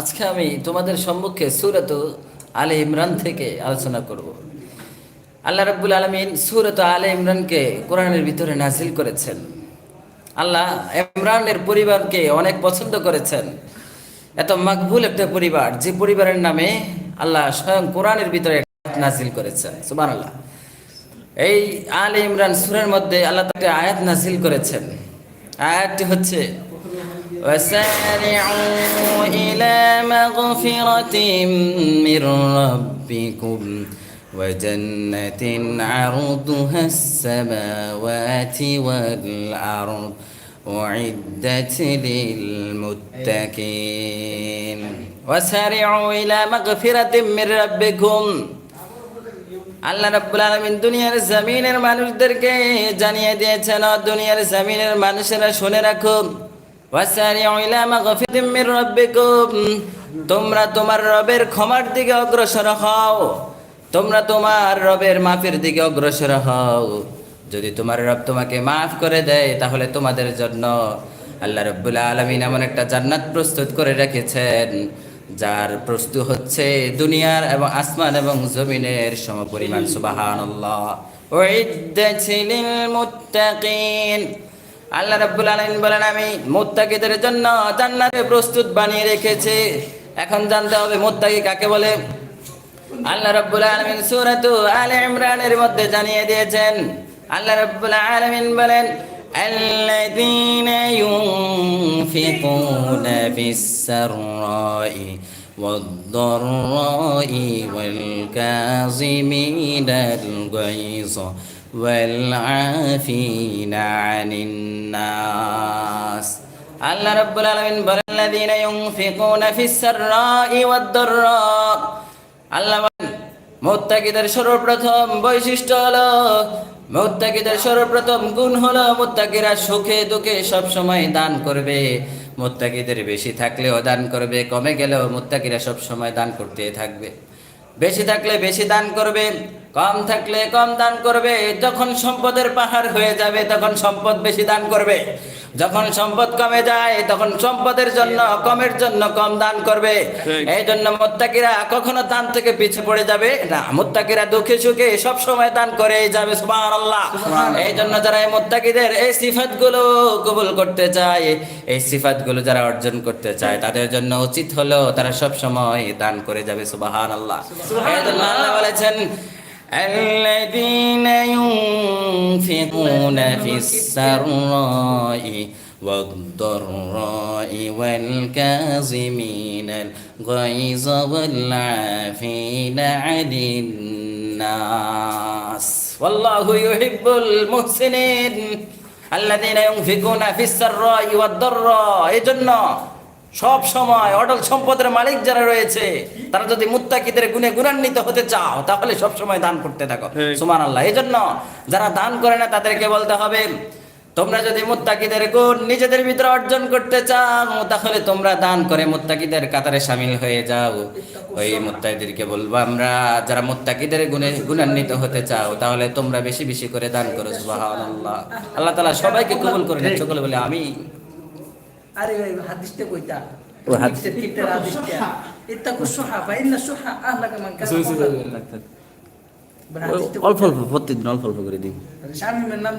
আজকে আমি তোমাদের সম্মুখে সুরত আলে ইমরান থেকে আলোচনা করব। আল্লাহ রাব্বুল আলমিন সুরত আলে ইমরানকে কোরআনের ভিতরে নাজিল করেছেন। আল্লাহ ইমরানের পরিবারকে অনেক পছন্দ করেছেন। এত মাকবুল একটা পরিবার, যে পরিবারের নামে আল্লাহ স্বয়ং কোরআনের ভিতরে নাজিল করেছেন। সুবান আল্লাহ এই আলে ইমরান সুরের মধ্যে আল্লাহ তাকে আয়াত নাজিল করেছেন। আয়াতটি হচ্ছে وسارعوا إلى مغفرة من ربكم وجنة عرضها السماوات والأرض أعدت للمتقين وسارعوا إلى مغفرة من ربكم আল্লাহ রাব্বুল আলামিন দুনিয়ার জমিনের মানুষদেরকে জানিয়ে দিয়েছেন ও দুনিয়ার জমিনের মানুষেরা শুনে রাখো তোমরা তোমার রবের ক্ষমার দিকে অগ্রসর হও। তোমরা তোমার রবের মাফের দিকে অগ্রসর হও। যদি তোমার রব তোমাকে মাফ করে দেয়, তাহলে তোমাদের জন্য আল্লাহ রব্বুল আলমিন এমন একটা জান্নাত প্রস্তুত করে রেখেছেন, যার প্রস্তু হচ্ছে দুনিয়ার এবং আসমান এবং জমিনের সমপরিমাণ। লিল মুত্তাকিন। আল্লাহ রাব্বুল আলামিন বলেন আমি মুত্তাকিদের জন্য জান্নাতে প্রস্তুত বানিয়ে রেখেছি এখন জানতে হবে মুত্তাকি কাকে বলে আল্লাহ রাব্বুল আলামিন সূরাতু আলে ইমরানের মধ্যে জানিয়ে দিয়েছেন আল্লাহ রাব্বুল আলামিন বলেন الذين ينفقون في السراء والضراء والكاظمين الغيظ والعافين عن الناس আল্লাহ রাব্বুল আলামিন বলেন الذين ينفقون في السراء والضراء আল্লাহ বলেন মুত্তাকিদের সর্বপ্রথম বৈশিষ্ট্য হলো মুত্তাকিদের সর্বপ্রথম গুণ হলো মুত্তাকিরা সুখে দুঃখে সব সময় দান করবে মুত্তাকিদের বেশি থাকলেও দান করবে কমে গেলেও মুত্তাকিরা সব সময় দান করতে থাকবে বেশি থাকলে বেশি দান করবে কম থাকলে কম দান করবে যখন সম্পদের পাহাড় হয়ে যাবে তখন সম্পদ বেশি দান করবে। যখন সম্পদ কমে যায় তখন সম্পদের জন্য কমের জন্য কম দান করবে। এই জন্য মোত্তাকিরা কখনো দান থেকে পিছে পড়ে যাবে না। মোত্তাকিরা দুঃখে সুখে সব সময় দান করে যাবে সুবহানাল্লাহ। এই জন্য যারা এই মোত্তাকিদের এই সিফাতগুলো কবুল করতে চায় এই সিফাতগুলো যারা অর্জন করতে চায় তাদের জন্য উচিত হলো তারা সব সময় দান করে যাবে সুবহানাল্লাহ। এই জন্য আল্লাহ বলেছেন الذين ينفقون في السراء والضراء والكاظمين الغيظ والعافين عن الناس والله يحب المحسنين الذين ينفقون في السراء والضراء এজন্য সব সময় অটল সম্পদের মালিক যারা রয়েছে তারা যদি মুত্তাকিদের গুণে গুণান্বিত হতে চাও তাহলে সব সময় দান করতে থাকো। সুমান আল্লাহ এই জন্য যারা দান করে না তাদেরকে বলতে হবে তোমরা যদি মুত্তাকিদের গুণ নিজেদের ভিতরে অর্জন করতে চাও তাহলে তোমরা দান করে মুত্তাকিদের কাতারে সামিল হয়ে যাও। ওই মুত্তাকিদেরকে বলব আমরা যারা মুত্তাকিদের গুণে গুণান্বিত হতে চাও তাহলে তোমরা বেশি বেশি করে দান করো সুবহানাল্লাহ। আল্লাহ তাআলা সবাইকে কবুল করে সকলে বলে আমি আরে ভাই হাদিসটা কইতা? ও হাদিস। হাদিসটা। কিটার হাদিসটা ইত্তাকু সুহা ফা ইন্না সুহা আহলাকা মান কানা অল্প অল্প প্রতিদিন অল্প অল্প করে দিই। শামিমের নাম